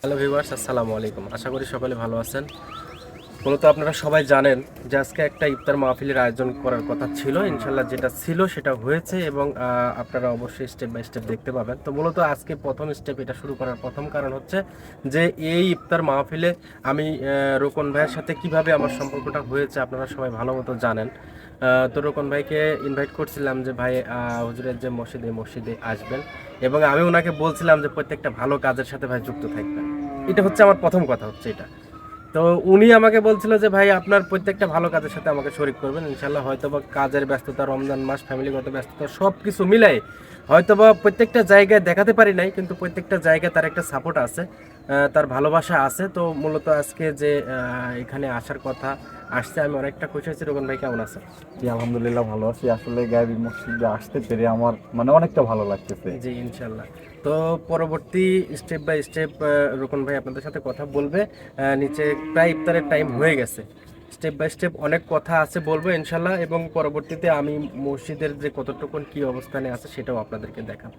Hello viewers আসসালামু আলাইকুম। আশা করি সকলে ভালো আছেন। মূলত আপনারা সবাই জানেন যে আজকে একটা ইফতার মাহফিলের আয়োজন করার কথা ছিল। ইনশাল্লাহ যেটা ছিল সেটা হয়েছে এবং আপনারা অবশ্যই স্টেপ বাই স্টেপ দেখতে পাবেন। তো মূলত আজকে প্রথম স্টেপ এটা শুরু করার প্রথম কারণ হচ্ছে যে এই ইফতার মাহফিলে আমি রোকন ভাইয়ের সাথে কীভাবে আমার সম্পর্কটা হয়েছে আপনারা সবাই ভালো মতো জানেন। তো রোকন ভাইকে ইনভাইট করছিলাম যে, ভাই হুজুরের যে মসজিদে মসজিদে আসবেন। এবং আমি ওনাকে বলছিলাম যে, প্রত্যেকটা ভালো কাজের সাথে ভাই যুক্ত থাকবেন। এটা হচ্ছে আমার প্রথম কথা হচ্ছে এটা। তো উনি আমাকে বলছিল যে, ভাই, আপনার প্রত্যেকটা ভালো কাজের সাথে আমাকে শরিক করবেন। ইনশাল্লাহ হয়তো বা কাজের ব্যস্ততা, রমজান মাস ফ্যামিলিগত ব্যস্ততা সব কিছু মিলাই হয়তো বা প্রত্যেকটা জায়গায় দেখাতে পারি নাই, কিন্তু প্রত্যেকটা জায়গায় তার একটা সাপোর্ট আছে। তার ভালোবাসা আছে। তো মূলত আজকে যে এখানে আসার কথা আসছে আমি অনেকটা খুশি হয়েছি। রোগন ভাই কেমন আছেন? জি আলহামদুলিল্লাহ ভালো আছি। আসলে গায়েবী মসজিদে আসতে পেরে আমার মানে অনেকটা ভালো লাগতেছে। জি ইনশাল্লাহ। তো পরবর্তী স্টেপ বাই স্টেপ রোকন ভাই আপনাদের সাথে কথা বলবে। নিচে প্রায় ইফতারের টাইম হয়ে গেছে। স্টেপ বাই স্টেপ অনেক কথা আছে বলব ইনশাল্লাহ। এবং পরবর্তীতে আমি মসজিদের যে কতটুকুন কি অবস্থানে আছে সেটাও আপনাদেরকে দেখাবো।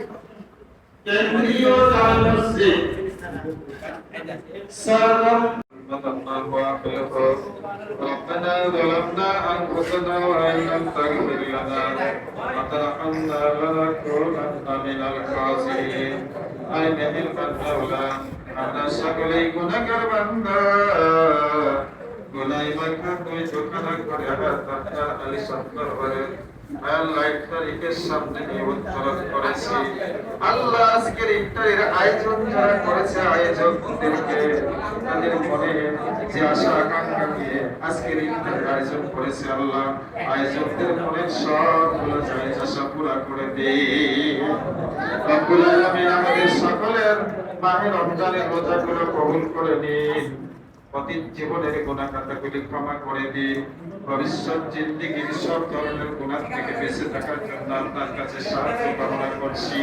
কেন্দ্রীয় জাল মসজিদ সর্বম ربنا ظلمنا أنفسنا وإن لم تغفر لنا وترحمنا لنكونن من الخاسرين أين من المولى আমরা সকলেই গুণাগার বান্দা গুনাই মাখা তুই চোখানা করে আবার তার আলী সত্তর করে লাইট তারিখের সামনে নিয়ে উত্তোলন করেছি আল্লাহ আজকের ইফতারের আয়োজন যারা করেছে আয়োজকদেরকে তাদের মনে যে আশা, আকাঙ্ক্ষা নিয়ে আজকের ইফতারের আয়োজন করেছে আল্লাহ। আয়োজকদের মনে চাইজ আশা পুরা করে আলামিন আমাদের সকলের মাহে রমজানের রোজাগুলো কবুল করে নিন। অতীত জীবনের গুণাখাতাগুলি ক্ষমা করে দিন। ভবিষ্যৎ জিন্দিগির সব ধরনের গুণার থেকে বেঁচে থাকার জন্য আপনার কাছে সাহায্য কামনা করছি।